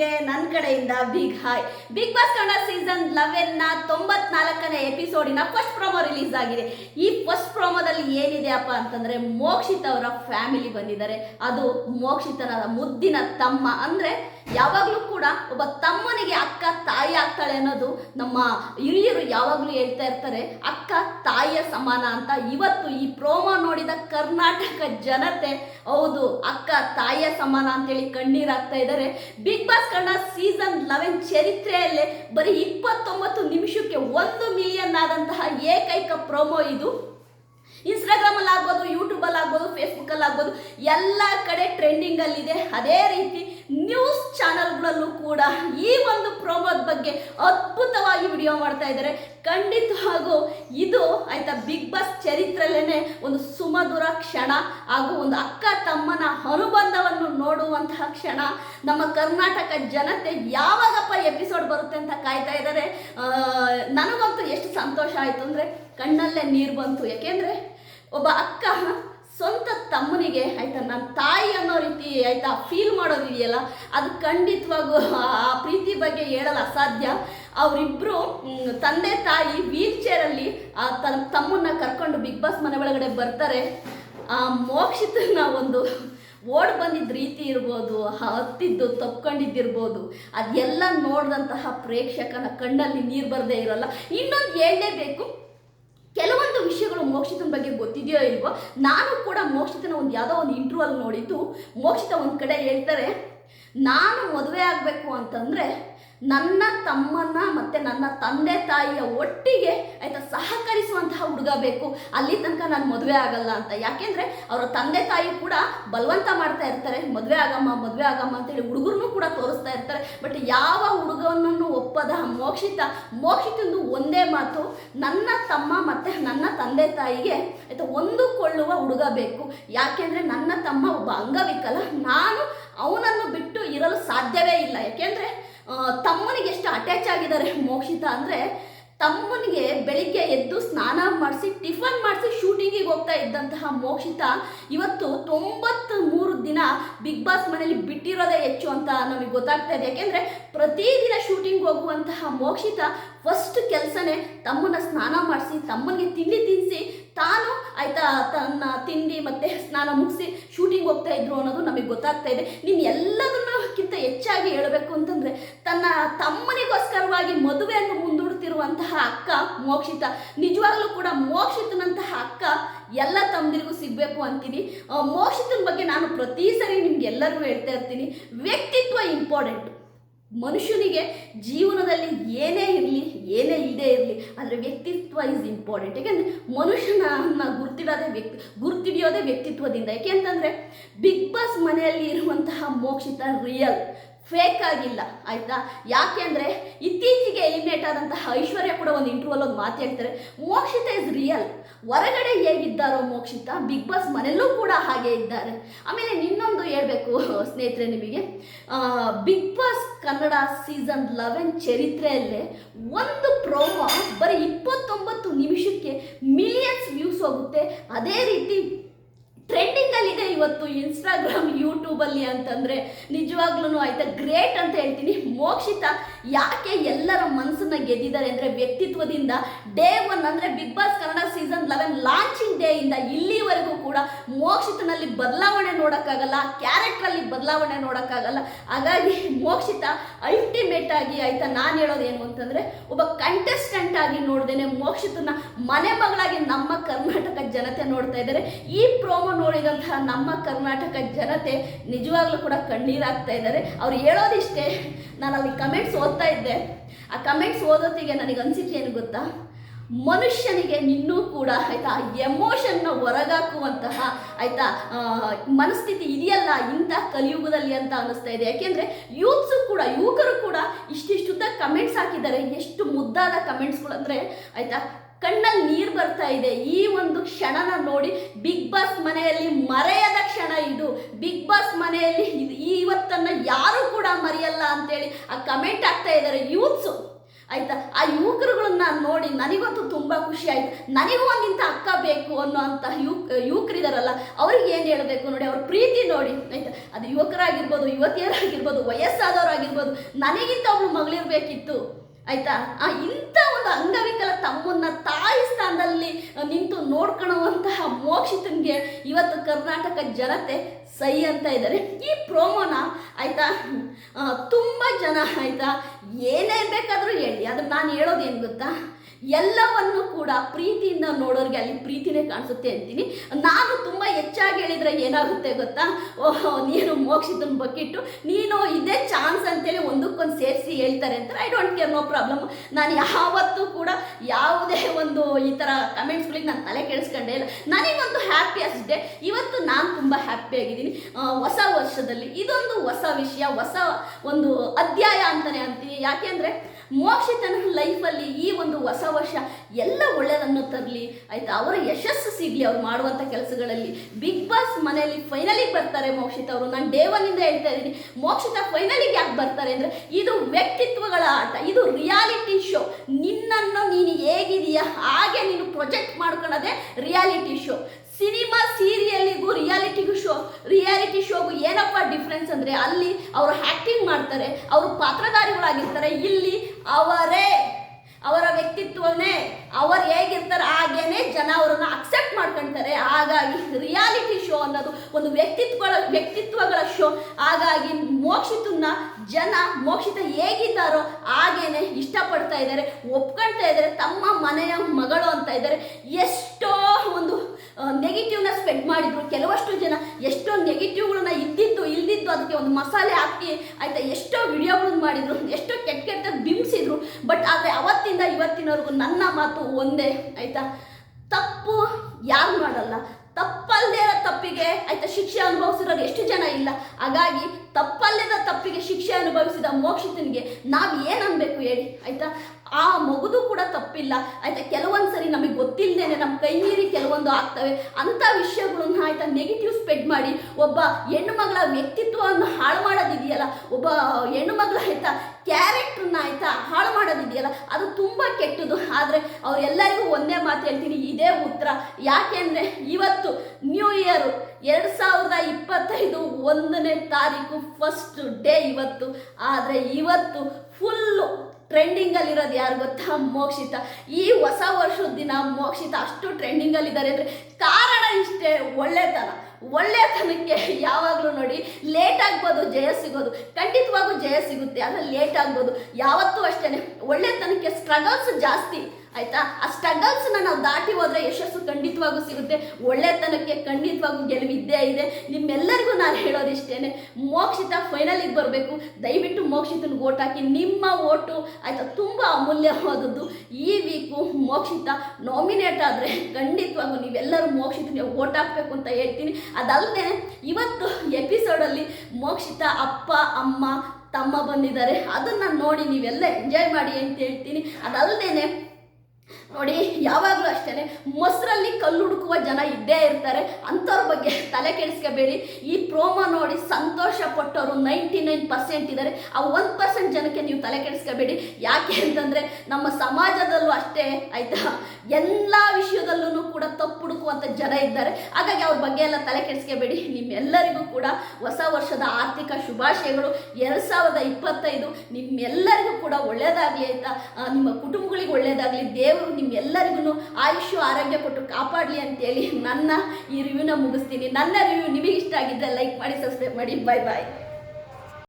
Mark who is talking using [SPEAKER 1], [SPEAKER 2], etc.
[SPEAKER 1] ಎಲ್ಲರಿಗೆ ನನ್ನ ಕಡೆಯಿಂದ big hi Bigg Boss Kannada season ಲೆವೆನ್ನ ತೊಂಬತ್ನಾಲ್ಕನೇ ಎಪಿಸೋಡಿನ ಫಸ್ಟ್ ಪ್ರೋಮೋ ರಿಲೀಸ್ ಆಗಿದೆ. ಈ ಫಸ್ಟ್ ಪ್ರೋಮೋದಲ್ಲಿ ಏನಿದೆ ಅಪ್ಪ ಅಂತಂದ್ರೆ ಮೋಕ್ಷಿತ್ ಅವರ ಫ್ಯಾಮಿಲಿ ಬಂದಿದ್ದಾರೆ. ಅದು ಮೋಕ್ಷಿತನ ಮುದ್ದಿನ ತಮ್ಮ. ಅಂದ್ರೆ ಯಾವಾಗಲೂ ಕೂಡ ಒಬ್ಬ ತಮ್ಮನಿಗೆ ಅಕ್ಕ ತಾಯಿ ಆಗ್ತಾಳೆ ಅನ್ನೋದು ನಮ್ಮ ಹಿರಿಯರು ಯಾವಾಗಲೂ ಹೇಳ್ತಾ ಇರ್ತಾರೆ. ಅಕ್ಕ ತಾಯಿಯ ಸಮಾನ ಅಂತ. ಇವತ್ತು ಈ ಪ್ರೋಮೋ ನೋಡಿದ ಕರ್ನಾಟಕ ಜನತೆ, ಹೌದು, ಅಕ್ಕ ತಾಯಿಯ ಸಮಾನ ಅಂತೇಳಿ ಕಣ್ಣೀರಾಗ್ತಾ ಇದ್ದಾರೆ. Big Boss Kannada season eleven ಚರಿತ್ರೆಯಲ್ಲೇ ಬರೀ ಇಪ್ಪತ್ತೊಂಬತ್ತು ನಿಮಿಷಕ್ಕೆ ಒಂದು ಮಿಲಿಯನ್ ಆದಂತಹ ಏಕೈಕ ಪ್ರೋಮೋ ಇದು. ಇನ್ಸ್ಟಾಗ್ರಾಮಲ್ಲಿ ಆಗ್ಬೋದು ಯೂಟ್ಯೂಬಲ್ಲಿ ಆಗ್ಬೋದು ಫೇಸ್ಬುಕ್ಕಲ್ಲಿ ಆಗ್ಬೋದು ಎಲ್ಲ ಕಡೆ ಟ್ರೆಂಡಿಂಗಲ್ಲಿದೆ ಅದೇ ರೀತಿ ನ್ಯೂಸ್ ಚಾನಲ್ಗಳಲ್ಲೂ ಕೂಡ ಈ ಒಂದು ಪ್ರೋಮೋದ ಬಗ್ಗೆ ವಿಡಿಯೋ ಮಾಡ್ತಾ ಇದ್ದಾರೆ. ಖಂಡಿತವಾಗೂ ಇದು ಆಯ್ತಾ ಬಿಗ್ ಬಾಸ್ ಚರಿತ್ರೆಯಲ್ಲೇ ಒಂದು ಸುಮಧುರ ಕ್ಷಣ ಹಾಗೂ ಒಂದು ಅಕ್ಕ ತಮ್ಮನ ಅನುಬಂಧವನ್ನು ನೋಡುವಂತಹ ಕ್ಷಣ. ನಮ್ಮ ಕರ್ನಾಟಕ ಜನತೆ ಯಾವಾಗಪ್ಪ ಎಪಿಸೋಡ್ ಬರುತ್ತೆ ಅಂತ ಕಾಯ್ತಾ ಇದ್ದಾರೆ. ನನಗಂತೂ ಎಷ್ಟು ಸಂತೋಷ ಆಯಿತು ಅಂದರೆ ಕಣ್ಣಲ್ಲೇ ನೀರು ಬಂತು. ಯಾಕೆಂದರೆ ಒಬ್ಬ ಅಕ್ಕ ಸ್ವಂತ ತಮ್ಮನಿಗೆ ಆಯ್ತಾ ನನ್ನ ತಾಯಿ ಅನ್ನೋ ರೀತಿ ಆಯ್ತಾ ಫೀಲ್ ಮಾಡೋದಿದೆಯಲ್ಲ, ಅದು ಖಂಡಿತವಾಗೂ ಆ ಪ್ರೀತಿ ಬಗ್ಗೆ ಹೇಳಲು ಅಸಾಧ್ಯ. ಅವರಿಬ್ಬರು ತಂದೆ ತಾಯಿ ವೀಲ್ ಚೇರಲ್ಲಿ ತನ್ನ ತಮ್ಮನ್ನ ಕರ್ಕೊಂಡು ಬಿಗ್ ಬಾಸ್ ಮನೆ ಒಳಗಡೆ ಬರ್ತಾರೆ. ಆ ಮೋಕ್ಷಿತನ ಒಂದು ಓಡ್ ಬಂದಿದ್ದ ರೀತಿ ಇರ್ಬೋದು, ಹತ್ತಿದ್ದು, ತಪ್ಕೊಂಡಿದ್ದಿರ್ಬೋದು, ಅದೆಲ್ಲ ನೋಡಿದಂತಹ ಪ್ರೇಕ್ಷಕನ ಕಣ್ಣಲ್ಲಿ ನೀರು ಬರದೇ ಇರೋಲ್ಲ. ಇನ್ನೊಂದು ಹೇಳಲೇಬೇಕು, ಕೆಲವೊಂದು ವಿಷಯಗಳು ಮೋಕ್ಷಿತನ ಬಗ್ಗೆ ಗೊತ್ತಿದೆಯೋ ಇಲ್ವೋ, ನಾನು ಕೂಡ ಮೋಕ್ಷಿತನ ಒಂದು ಯಾವುದೋ ಒಂದು ಇಂಟ್ರ್ಯೂವಲ್ಲಿ ನೋಡಿದ್ದು, ಮೋಕ್ಷಿತ ಒಂದು ಕಡೆ ಹೇಳ್ತಾರೆ, ನಾನು ಮದುವೆ ಆಗಬೇಕು ಅಂತಂದರೆ ನನ್ನ ತಮ್ಮನ್ನ ಮತ್ತು ನನ್ನ ತಂದೆ ತಾಯಿಯ ಒಟ್ಟಿಗೆ ಆಯಿತಾ ಸಹಕರಿಸುವಂತಹ ಹುಡುಗ ಬೇಕು. ಅಲ್ಲಿ ತನಕ ನಾನು ಮದುವೆ ಆಗಲ್ಲ ಅಂತ. ಯಾಕೆಂದರೆ ಅವರ ತಂದೆ ತಾಯಿ ಕೂಡ ಬಲವಂತ ಮಾಡ್ತಾ ಇರ್ತಾರೆ. ಮದುವೆ ಆಗಮ್ಮ ಮದುವೆ ಆಗಮ್ಮ ಅಂತೇಳಿ ಹುಡುಗರನ್ನು ಕೂಡ ತೋರಿಸ್ತಾ ಇರ್ತಾರೆ. ಬಟ್ ಯಾವ ಹುಡುಗನನ್ನು ಒಪ್ಪದ ಮೋಕ್ಷಿತ, ಮೋಕ್ಷಿತಂದು ಒಂದೇ ಮಾತು, ನನ್ನ ತಮ್ಮ ಮತ್ತು ನನ್ನ ತಂದೆ ತಾಯಿಗೆ ಆಯಿತಾ ಹೊಂದಿಕೊಳ್ಳುವ ಹುಡುಗ ಬೇಕು. ಯಾಕೆಂದರೆ ನನ್ನ ತಮ್ಮ ಒಬ್ಬ ಅಂಗವಿಕಲ. ನಾನು ಅವನನ್ನು ಬಿಟ್ಟು ಇರಲು ಸಾಧ್ಯವೇ ಇಲ್ಲ. ಯಾಕೆಂದರೆ ತಮ್ಮನಿಗೆ ಎಷ್ಟು ಅಟ್ಯಾಚ್ ಆಗಿದ್ದಾರೆ ಮೋಕ್ಷಿತ ಅಂದರೆ ತಮ್ಮನಿಗೆ ಬೆಳಿಗ್ಗೆ ಎದ್ದು ಸ್ನಾನ ಮಾಡಿಸಿ, ಟಿಫನ್ ಮಾಡಿಸಿ ಶೂಟಿಂಗಿಗೆ ಹೋಗ್ತಾ ಇದ್ದಂತಹ ಮೋಕ್ಷಿತ ಇವತ್ತು ತೊಂಬತ್ತು ಮೂರು ದಿನ ಬಿಗ್ ಬಾಸ್ ಮನೇಲಿ ಬಿಟ್ಟಿರೋದೇ ಹೆಚ್ಚು ಅಂತ ನಮಗೆ ಗೊತ್ತಾಗ್ತಾ ಇದೆ. ಯಾಕೆಂದರೆ ಪ್ರತಿದಿನ ಶೂಟಿಂಗ್ ಹೋಗುವಂತಹ ಮೋಕ್ಷಿತ ಫಸ್ಟ್ ಕೆಲಸನೇ ತಮ್ಮನ್ನ ಸ್ನಾನ ಮಾಡಿಸಿ, ತಮ್ಮನಿಗೆ ತಿಂಡಿ ತಿನ್ನಿಸಿ ತಾನು ಆಯಿತಾ ತನ್ನ ತಿಂಡಿ ಮತ್ತು ಸ್ನಾನ ಮುಗಿಸಿ ಶೂಟಿಂಗ್ ಹೋಗ್ತಾ ಇದ್ರು ಅನ್ನೋದು ನಮಗೆ ಗೊತ್ತಾಗ್ತಾ ಇದೆ. ನೀನು ಎಲ್ಲದನ್ನೂ ಹೆಚ್ಚಾಗಿ ಹೇಳಬೇಕು ಅಂತಂದರೆ ತನ್ನ ಮುಂದೂಡ್ತಿರುವಂತಹ ಅಕ್ಕ ಮೋಕ್ಷಿತ. ನಿಜವಾಗಲೂ ಕೂಡ ಮೋಕ್ಷಿತನಂತಹ ಅಕ್ಕ ಎಲ್ಲ ತಮ್ಮದಿರಿಗೂ ಸಿಗಬೇಕು ಅಂತೀನಿ. ಮೋಕ್ಷಿತನ ಬಗ್ಗೆ ನಾನು ಪ್ರತಿ ಸರಿ ನಿಮ್ಗೆ ಎಲ್ಲರಿಗೂ ಹೇಳ್ತಾ ಇರ್ತೀನಿ. ವ್ಯಕ್ತಿತ್ವ ಇಂಪಾರ್ಟೆಂಟ್ ಮನುಷ್ಯನಿಗೆ ಜೀವನದಲ್ಲಿ ಏನೇ ಇರಲಿ, ಏನೇ ಇದೇ ಇರಲಿ, ಆದರೆ ವ್ಯಕ್ತಿತ್ವ ಇಸ್ ಇಂಪಾರ್ಟೆಂಟ್ ಯಾಕೆಂದರೆ ಮನುಷ್ಯನನ್ನು ಗುರ್ತಿಡೋದೇ ವ್ಯಕ್ತಿ, ಗುರ್ತಿಡಿಯೋದೇ ವ್ಯಕ್ತಿತ್ವದಿಂದ. ಯಾಕೆ ಅಂತಂದರೆ, ಬಿಗ್ ಬಾಸ್ ಮನೆಯಲ್ಲಿ ಇರುವಂತಹ ಮೋಕ್ಷಿತ ರಿಯಲ್ ಫೇಕ್ ಆಗಿಲ್ಲ, ಆಯಿತಾ? ಯಾಕೆ ಅಂದರೆ ಇತ್ತೀಚೆಗೆ ಎಲಿಮಿನೇಟ್ ಆದಂತಹ ಐಶ್ವರ್ಯ ಕೂಡ ಒಂದು ಇಂಟರ್ವಲ್ ಒಂದು ಮಾತು ಹೇಳ್ತಾರೆ. ಮೋಕ್ಷಿತ ಇಸ್ ರಿಯಲ್ ಹೊರಗಡೆ ಹೇಗಿದ್ದಾರೋ ಮೋಕ್ಷಿತ ಬಿಗ್ ಬಾಸ್ ಮನೆಯಲ್ಲೂ ಕೂಡ ಹಾಗೆ ಇದ್ದಾರೆ. ಆಮೇಲೆ ಇನ್ನೊಂದು ಹೇಳಬೇಕು ಸ್ನೇಹಿತರೆ ನಿಮಗೆ. Big Boss Kannada season eleven ಚರಿತ್ರೆಯಲ್ಲೇ ಒಂದು ಪ್ರೋಮೋ ಬರೀ ಇಪ್ಪತ್ತೊಂಬತ್ತು ನಿಮಿಷಕ್ಕೆ ಮಿಲಿಯನ್ಸ್ ವ್ಯೂಸ್ ಹೋಗುತ್ತೆ. ಅದೇ ರೀತಿ ಟ್ರೆಂಡಿಂಗಲ್ಲಿದೆ ಇವತ್ತು ಇನ್ಸ್ಟಾಗ್ರಾಮ್ ಯೂಟ್ಯೂಬಲ್ಲಿ ಅಂತಂದ್ರೆ ನಿಜವಾಗ್ಲೂ ಆಯ್ತಾ ಗ್ರೇಟ್ ಅಂತ ಹೇಳ್ತೀನಿ. ಮೋಕ್ಷಿತ ಯಾಕೆ ಎಲ್ಲರ ಮನಸ್ಸನ್ನ ಗೆದ್ದಿದ್ದಾರೆ ಅಂದ್ರೆ ವ್ಯಕ್ತಿತ್ವದಿಂದ ಡೇ ಒನ್ ಅಂದ್ರೆ Big Boss Kannada season eleven launching day ಇಂದ ಇಲ್ಲಿವರೆಗೂ ಕೂಡ ಮೋಕ್ಷಿತನಲ್ಲಿ ಬದಲಾವಣೆ ನೋಡೋಕ್ಕಾಗಲ್ಲ, ಕ್ಯಾರೆಕ್ಟ್ರಲ್ಲಿ ಬದಲಾವಣೆ ನೋಡೋಕ್ಕಾಗಲ್ಲ. ಹಾಗಾಗಿ ಮೋಕ್ಷಿತ ಅಲ್ಟಿಮೇಟ್ ಆಗಿ ಆಯ್ತಾ ನಾನು ಹೇಳೋದು ಏನು ಅಂತಂದರೆ, ಒಬ್ಬ ಕಂಟೆಸ್ಟೆಂಟ್ ಆಗಿ ನೋಡ್ದೇನೆ ಮೋಕ್ಷಿತನ ಮನೆ ಮಗಳಾಗಿ ನಮ್ಮ ಕರ್ನಾಟಕ ಜನತೆ ನೋಡ್ತಾ ಇದ್ದಾರೆ ಈ ಪ್ರೋಮೋ ನೋಡಿದಂತಹ ನಮ್ಮ ಕರ್ನಾಟಕ ಜನತೆ ನಿಜವಾಗ್ಲೂ ಕೂಡ ಕಣ್ಣೀರಾಗ್ತಾ ಇದ್ದಾರೆ ಅವ್ರು ಹೇಳೋದಿಷ್ಟೇ, ನಾನು ಅಲ್ಲಿ ಕಮೆಂಟ್ಸ್ ಓದ್ತಾ ಇದ್ದೆ. ಆ ಕಮೆಂಟ್ಸ್ ಓದೋತ್ತಿಗೆ ನನಗೆ ಅನಿಸಿದ್ದು ಏನು ಗೊತ್ತಾ? ಮನುಷ್ಯನಿಗೆ ನಿನ್ನೂ ಕೂಡ ಆಯ್ತಾ ಎಮೋಷನ್ನ ಹೊರಗಾಕುವಂತಹ ಆಯ್ತಾ ಮನಸ್ಥಿತಿ ಇದೆಯಲ್ಲ ಇಂಥ ಕಲಿಯುಗದಲ್ಲಿ ಅಂತ ಅನಿಸ್ತಾ ಇದೆ. ಯಾಕೆಂದರೆ ಯೂತ್ಸು ಕೂಡ, ಯುವಕರು ಕೂಡ ಇಷ್ಟಿಷ್ಟುದ್ದ ಕಮೆಂಟ್ಸ್ ಹಾಕಿದ್ದಾರೆ. ಎಷ್ಟು ಮುದ್ದಾದ ಕಮೆಂಟ್ಸ್ಗಳು ಅಂದರೆ ಆಯ್ತಾ, ಕಣ್ಣಲ್ಲಿ ನೀರು ಬರ್ತಾ ಇದೆ. ಈ ಒಂದು ಕ್ಷಣನ ನೋಡಿ ಬಿಗ್ ಬಾಸ್ ಮನೆಯಲ್ಲಿ ಮರೆಯದ ಕ್ಷಣ ಇದು. ಬಿಗ್ ಬಾಸ್ ಮನೆಯಲ್ಲಿ ಇದು ಇವತ್ತನ್ನು ಯಾರು ಕೂಡ ಮರೆಯಲ್ಲ ಅಂತೇಳಿ ಆ ಕಮೆಂಟ್ ಆಗ್ತಾ ಇದ್ದಾರೆ ಯೂತ್ಸು. ಆಯ್ತಾ? ಆ ಯುವಕರುಗಳನ್ನ ನೋಡಿ ನನಗಂತೂ ತುಂಬ ಖುಷಿ ಆಯ್ತು. ನನಗೂ ಒಂದಿಂತ ಅಕ್ಕ ಬೇಕು ಅನ್ನೋ ಯುವಕ ಯುವಕರಿದಾರಲ್ಲ, ಅವ್ರಿಗೆ ಏನು ಹೇಳಬೇಕು ನೋಡಿ, ಅವ್ರ ಪ್ರೀತಿ ನೋಡಿ, ಆಯ್ತಾ? ಅದು ಯುವಕರಾಗಿರ್ಬೋದು, ಯುವತಿಯರಾಗಿರ್ಬೋದು, ವಯಸ್ಸಾದವರಾಗಿರ್ಬೋದು, ನನಗಿಂತ ಒಬ್ಳು ಮಗಳಿರ್ಬೇಕಿತ್ತು, ಆಯ್ತಾ? ಆ ಇಂಥ ಒಂದು ಅಂಗವಿಕಲ ತಮ್ಮನ್ನ ತಾಯಿ ಸ್ಥಾನದಲ್ಲಿ ನಿಂತು ನೋಡ್ಕೊಳ್ಳುವಂತಹ ಮೋಕ್ಷಿತನ್ಗೆ ಇವತ್ತು ಕರ್ನಾಟಕ ಜನತೆ ಸೈ ಅಂತ ಇದ್ದಾರೆ. ಈ ಪ್ರೋಮೋನ ಆಯ್ತಾ? ತುಂಬ ಜನ ಆಯ್ತಾ? ಏನೇ ಬೇಕಾದರೂ ಹೇಳಿ. ಅದನ್ನ ನಾನು ಹೇಳೋದು ಏನು ಗೊತ್ತಾ? ಎಲ್ಲವನ್ನು ಕೂಡ ಪ್ರೀತಿಯಿಂದ ನೋಡೋರಿಗೆ ಅಲ್ಲಿ ಪ್ರೀತಿನೇ ಕಾಣಿಸುತ್ತೆ ಅಂತೀನಿ. ನಾನು ತುಂಬ ಹೆಚ್ಚಾಗಿ ಹೇಳಿದ್ರೆ ಏನಾಗುತ್ತೆ ಗೊತ್ತಾ? ಓಹೋ, ನೀನು ಮೋಕ್ಷಿತನ ಬಕ್ಕಿಟ್ಟು ನೀನು ಇದೇ ಚಾನ್ಸ್ ಅಂತೇಳಿ ಒಂದಕ್ಕೊಂದು ಸೇರಿಸಿ ಹೇಳ್ತಾರೆ ಅಂತ I don't care no problem ನಾನು ಯಾವತ್ತೂ ಕೂಡ ಯಾವುದೇ ಒಂದು ಈ ಥರ ಕಮೆಂಟ್ಸ್ಗಳಿಗೆ ನಾನು ತಲೆ ಕೆಡಿಸ್ಕೊಂಡೇ ಇಲ್ಲ. ನನಗೊಂದು ಹ್ಯಾಪಿ ಅಷ್ಟೇ ಇವತ್ತು ನಾನು ತುಂಬ ಹ್ಯಾಪಿ ಆಗಿದ್ದೀನಿ. ಆ, ಹೊಸ ವರ್ಷದಲ್ಲಿ ಇದೊಂದು ಹೊಸ ವಿಷಯ ಹೊಸ ಒಂದು ಅಧ್ಯಾಯ ಅಂತಲೇ ಅಂತೀನಿ ಯಾಕೆಂದರೆ ಮೋಕ್ಷಿತನ ಲೈಫಲ್ಲಿ ಈ ಒಂದು ಹೊಸ ವರ್ಷ ಎಲ್ಲ ಒಳ್ಳೆಯದನ್ನು ತರಲಿ. ಆಯ್ತಾ? ಅವರ ಯಶಸ್ಸು ಸಿಗಲಿ ಅವ್ರು ಮಾಡುವಂಥ ಕೆಲಸಗಳಲ್ಲಿ. ಬಿಗ್ ಬಾಸ್ ಮನೆಯಲ್ಲಿ ಫೈನಲಿಗೆ ಬರ್ತಾರೆ ಮೋಕ್ಷಿತ ಅವರು. ನಾನು ಡೇ ಒನ್ನಿಂದ ಹೇಳ್ತಾ ಇದ್ದೀನಿ. ಮೋಕ್ಷಿತ ಫೈನಲಿಗೆ ಯಾಕೆ ಬರ್ತಾರೆ ಅಂದರೆ ಇದು ವ್ಯಕ್ತಿತ್ವಗಳ ಆಟ, ಇದು ರಿಯಾಲಿಟಿ ಶೋ ನಿನ್ನನ್ನು ನೀನು ಹೇಗಿದೆಯಾ ಹಾಗೆ ನೀನು ಪ್ರೊಜೆಕ್ಟ್ ಮಾಡ್ಕೊಳ್ಳೋದೇ ರಿಯಾಲಿಟಿ ಶೋ ಸಿನಿಮಾ ಸೀರಿಯಲ್ಲಿಗೂ ರಿಯಾಲಿಟಿಗೂ ಶೋ ರಿಯಾಲಿಟಿ ಶೋಗೂ ಏನಪ್ಪ ಡಿಫ್ರೆನ್ಸ್ ಅಂದರೆ ಅಲ್ಲಿ ಅವರು ಆ್ಯಕ್ಟಿಂಗ್ ಮಾಡ್ತಾರೆ, ಅವರು ಪಾತ್ರಧಾರಿಗಳಾಗಿರ್ತಾರೆ, ಇಲ್ಲಿ ಅವರೇ ಅವರ ವ್ಯಕ್ತಿತ್ವನೇ ಅವರು ಹೇಗಿರ್ತಾರೆ ಹಾಗೇನೆ ಜನ ಅವರನ್ನು ಅಕ್ಸೆಪ್ಟ್ ಮಾಡ್ಕೊಳ್ತಾರೆ ಹಾಗಾಗಿ ರಿಯಾಲಿಟಿ ಶೋ ಅನ್ನೋದು ಒಂದು ವ್ಯಕ್ತಿತ್ವಗಳ ವ್ಯಕ್ತಿತ್ವಗಳ ಶೋ ಹಾಗಾಗಿ ಮೋಕ್ಷಿತನ್ನ ಜನ, ಮೋಕ್ಷಿತ ಹೇಗಿದ್ದಾರೋ ಹಾಗೇನೆ ಇಷ್ಟಪಡ್ತಾ ಇದ್ದಾರೆ, ಒಪ್ಕೊಳ್ತಾ ಇದ್ದಾರೆ, ತಮ್ಮ ಮನೆಯ ಮಗಳು ಅಂತ ಇದ್ದಾರೆ. ಎಷ್ಟೋ ಒಂದು ನೆಗೆಟಿವ್ನ ಸ್ಪ್ರೆಡ್ ಮಾಡಿದ್ರು. ಕೆಲವಷ್ಟು ಜನ ಎಷ್ಟೋ ನೆಗೆಟಿವ್ಗಳನ್ನ ಇದ್ದಿದ್ದು, ಇಲ್ದಿದ್ದು ಅದಕ್ಕೆ ಒಂದು ಮಸಾಲೆ ಹಾಕಿ, ಆಯ್ತಾ, ಎಷ್ಟೋ ವಿಡಿಯೋಗಳನ್ನ ಮಾಡಿದ್ರು, ಎಷ್ಟೋ ಕೆಟ್ಟ ಕೆಟ್ಟ ಬಿಂಬಿಸಿದ್ರು ಬಟ್ ಆದರೆ ಅವತ್ತಿಂದ ಇವತ್ತಿನವರೆಗೂ ನನ್ನ ಮಾತು ಒಂದೇ, ಆಯ್ತಾ? ತಪ್ಪು ಯಾರು ಮಾಡಲ್ಲ. ತಪ್ಪಲ್ಲದೆ ತಪ್ಪಿಗೆ, ಆಯ್ತಾ, ಶಿಕ್ಷೆ ಅನುಭವಿಸಿರೋರು ಎಷ್ಟು ಜನ ಇಲ್ಲ? ಹಾಗಾಗಿ ತಪ್ಪಲ್ಲದ ತಪ್ಪಿಗೆ ಶಿಕ್ಷೆ ಅನುಭವಿಸಿದ ಮೋಕ್ಷಿತನಿಗೆ ನಾವು ಏನು ಅನ್ಬೇಕು ಹೇಳಿ, ಆಯ್ತಾ? ಆ ಮಗುದು ಕೂಡ ತಪ್ಪಿಲ್ಲ. ಆಯ್ತಾ ಕೆಲವೊಂದು ಸರಿ ನಮಗೆ ಗೊತ್ತಿಲ್ಲದೇನೆ ನಮ್ಮ ಕೈ ಮೀರಿ ಕೆಲವೊಂದು ಆಗ್ತವೆ. ಅಂಥ ವಿಷಯಗಳನ್ನ, ಆಯ್ತಾ ನೆಗೆಟಿವ್ ಸ್ಪ್ರೆಡ್ ಮಾಡಿ ಒಬ್ಬ ಹೆಣ್ಣು ಮಗಳ ವ್ಯಕ್ತಿತ್ವವನ್ನು ಹಾಳು ಮಾಡೋದಿದೆಯಲ್ಲ, ಒಬ್ಬ ಹೆಣ್ಣು ಮಗಳ ಆಯ್ತಾ ಕ್ಯಾರೆಕ್ಟ್ರನ್ನ ಆಯ್ತಾ, ಹಾಳು ಅದು ತುಂಬ ಕೆಟ್ಟದು ಆದರೆ ಅವರೆಲ್ಲರಿಗೂ ಒಂದೇ ಮಾತು ಹೇಳ್ತೀನಿ, ಇದೇ ಉತ್ತರ. ಯಾಕೆಂದರೆ ಇವತ್ತು ನ್ಯೂ ಇಯರು ಎರಡು ಸಾವಿರದ ಇಪ್ಪತ್ತೈದು ಒಂದನೇ ತಾರೀಕು ಫಸ್ಟ್ ಡೇ ಇವತ್ತು. ಆದರೆ ಇವತ್ತು ಫುಲ್ಲು ಟ್ರೆಂಡಿಂಗಲ್ಲಿರೋದು ಯಾರು ಗೊತ್ತಾ? ಮೋಕ್ಷಿತ. ಈ ಹೊಸ ವರ್ಷದ ದಿನ ಮೋಕ್ಷಿತ ಅಷ್ಟು ಟ್ರೆಂಡಿಂಗಲ್ಲಿದ್ದಾರೆ ಅಂದ್ರೆ ಕಾರಣ ಇಷ್ಟೇ, ಒಳ್ಳೆತನ. ಒಳ್ಳೆತನಕ್ಕೆ ಯಾವಾಗಲೂ ನೋಡಿ ಲೇಟ್ ಆಗ್ಬೋದು, ಜಯ ಸಿಗೋದು. ಖಂಡಿತವಾಗೂ ಜಯ ಸಿಗುತ್ತೆ, ಆದರೆ ಲೇಟ್ ಆಗ್ಬೋದು. ಯಾವತ್ತೂ ಅಷ್ಟೇ ಒಳ್ಳೆತನಕ್ಕೆ ಸ್ಟ್ರಗಲ್ಸ್ ಜಾಸ್ತಿ. ಆಯ್ತಾ? ಆ ಸ್ಟ್ರಗಲ್ಸ್ನ ನಾವು ದಾಟಿ ಹೋದ್ರೆ ಖಂಡಿತವಾಗೂ ಸಿಗುತ್ತೆ. ಒಳ್ಳೆತನಕ್ಕೆ ಖಂಡಿತವಾಗೂ ಗೆಲುವಿದ್ದೇ ಇದೆ. ನಿಮ್ಮೆಲ್ಲರಿಗೂ ನಾನು ಹೇಳೋದಿಷ್ಟೇನೆ, ಮೋಕ್ಷಿತ ಫೈನಲಿಗೆ ಬರಬೇಕು. ದಯವಿಟ್ಟು ಮೋಕ್ಷಿತನ ಓಟ್ ಹಾಕಿ. ನಿಮ್ಮ ಓಟು ಆಯಿತಾ? ತುಂಬ ಅಮೂಲ್ಯವಾದದ್ದು. ಈ ವೀಕು ಮೋಕ್ಷಿತ ನಾಮಿನೇಟ್ ಆದರೆ ಖಂಡಿತವಾಗೂ ನೀವೆಲ್ಲರೂ ಮೋಕ್ಷಿತನಿಗೆ ಓಟ್ ಹಾಕಬೇಕು ಅಂತ ಹೇಳ್ತೀನಿ. ಅದಲ್ಲದೆ ಇವತ್ತು ಎಪಿಸೋಡಲ್ಲಿ ಮೋಕ್ಷಿತ ಅಪ್ಪ, ಅಮ್ಮ, ತಮ್ಮ ಬಂದಿದ್ದಾರೆ. ಅದನ್ನು ನೋಡಿ ನೀವೆಲ್ಲ ಎಂಜಾಯ್ ಮಾಡಿ ಅಂತ ಹೇಳ್ತೀನಿ. ಅದಲ್ಲದೆ ನೋಡಿ, ಯಾವಾಗಲೂ ಅಷ್ಟೇ ಮೊಸರಲ್ಲಿ ಕಲ್ಲು ಹುಡುಕುವ ಜನ ಇದ್ದೇ ಇರ್ತಾರೆ. ಅಂಥವ್ರ ಬಗ್ಗೆ ತಲೆ ಕೆಡಿಸ್ಕೋಬೇಡಿ. ಈ ಪ್ರೋಮೋ ನೋಡಿ ಸಂತೋಷ ಪಟ್ಟವರು ನೈಂಟಿ ನೈನ್ ಪರ್ಸೆಂಟ್ ಇದ್ದಾರೆ. ಆ ಒನ್ ಪರ್ಸೆಂಟ್ ಜನಕ್ಕೆ ನೀವು ತಲೆ ಕೆಡಿಸ್ಕೋಬೇಡಿ. ಯಾಕೆ ಅಂತಂದರೆ, ನಮ್ಮ ಸಮಾಜದಲ್ಲೂ ಅಷ್ಟೇ, ಆಯಿತಾ? ಎಲ್ಲ ವಿಷಯದಲ್ಲೂ ಕೂಡ ತಪ್ಪು ಹುಡುಕುವಂಥ ಜನ ಇದ್ದಾರೆ. ಹಾಗಾಗಿ ಅವ್ರ ಬಗ್ಗೆ ಎಲ್ಲ ತಲೆ ಕೆಡಿಸ್ಕೋಬೇಡಿ. ನಿಮ್ಮೆಲ್ಲರಿಗೂ ಕೂಡ ಹೊಸ ವರ್ಷದ ಆರ್ಥಿಕ ಶುಭಾಶಯಗಳು. ಎರಡು ಸಾವಿರದ ಇಪ್ಪತ್ತೈದು ನಿಮ್ಮೆಲ್ಲರಿಗೂ ಕೂಡ ಒಳ್ಳೆಯದಾಗಲಿ ಆಯಿತಾ? ನಿಮ್ಮ ಕುಟುಂಬಗಳಿಗೆ ಒಳ್ಳೆಯದಾಗಲಿ ದೇವರು ನಿಮ್ಮೆಲ್ಲರಿಗೂ ಆಯುಷ್ಯ ಆರೋಗ್ಯ ಕೊಟ್ಟು ಕಾಪಾಡಲಿ ಅಂತೇಳಿ ನನ್ನ ಈ ರಿವ್ಯೂನ ಮುಗಿಸ್ತೀನಿ. ನನ್ನ ರಿವ್ಯೂ ನಿಮಗೆ ಇಷ್ಟ ಆಗಿದ್ದರೆ ಲೈಕ್ ಮಾಡಿ, ಸಬ್ಸ್ಕ್ರೈಬ್ ಮಾಡಿ. ಬಾಯ್ ಬಾಯ್